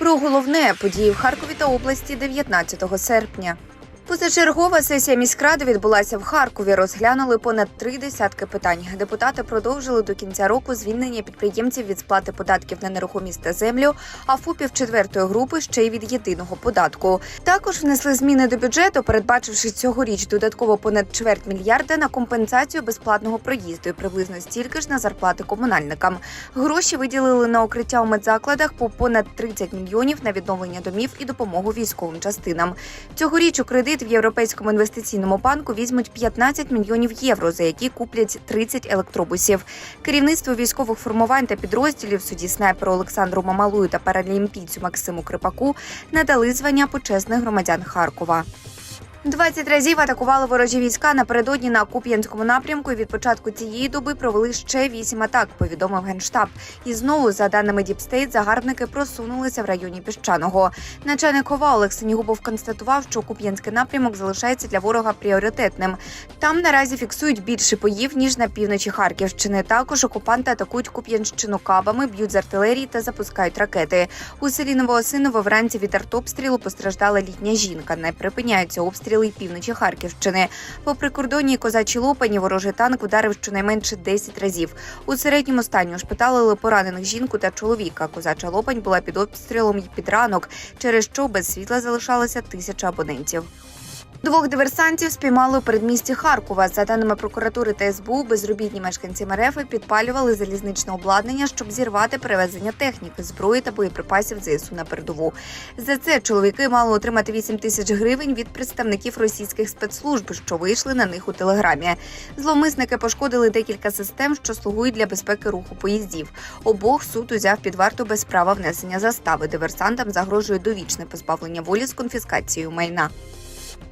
Про головне події в Харкові та області 19 серпня. Позачергова сесія міськради відбулася в Харкові. Розглянули понад три десятки питань. Депутати продовжили до кінця року звільнення підприємців від сплати податків на нерухомість та землю, а ФОПів четвертої групи ще й від єдиного податку. Також внесли зміни до бюджету, передбачивши цьогоріч додатково понад чверть мільярда на компенсацію безплатного проїзду і приблизно стільки ж на зарплати комунальникам. Гроші виділили на укриття у медзакладах по понад 30 мільйонів на відновлення домів і допомогу військовим частинам. Цьогоріч у кредит в Європейському інвестиційному банку візьмуть 15 мільйонів євро, за які куплять 30 електробусів. Керівництво військових формувань та підрозділів судді снайперу Олександру Мамалую та паралімпійцю Максиму Крипаку надали звання почесних громадян Харкова. 20 разів атакували ворожі війська напередодні на Куп'янському напрямку. І від початку цієї доби провели ще вісім атак. Повідомив генштаб. І знову, за даними Діпстейт, загарбники просунулися в районі піщаного. Начальник ОВА Олег Синігубов констатував, що Куп'янський напрямок залишається для ворога пріоритетним. Там наразі фіксують більше боїв ніж на півночі Харківщини. Також окупанти атакують Куп'янщину кабами, б'ють з артилерії та запускають ракети. У селі Новоосиново вранці від артобстрілу постраждала літня жінка. Не припиняються обстріли й півночі Харківщини. По прикордонній козачі лопані ворожий танк вдарив щонайменше 10 разів. У середньому стані ушпиталили поранених жінку та чоловіка. Козача лопань була під обстрілом й під ранок, через що без світла залишалося тисяча абонентів. Двох диверсантів спіймали у передмісті Харкова. За даними прокуратури та СБУ, безробітні мешканці Мерефи підпалювали залізничне обладнання, щоб зірвати перевезення техніки, зброї та боєприпасів ЗСУ на передову. За це чоловіки мали отримати 8 тисяч гривень від представників російських спецслужб, що вийшли на них у телеграмі. Зловмисники пошкодили декілька систем, що слугують для безпеки руху поїздів. Обох суд узяв під варту без права внесення застави. Диверсантам загрожує довічне позбавлення волі з конфіскацією майна.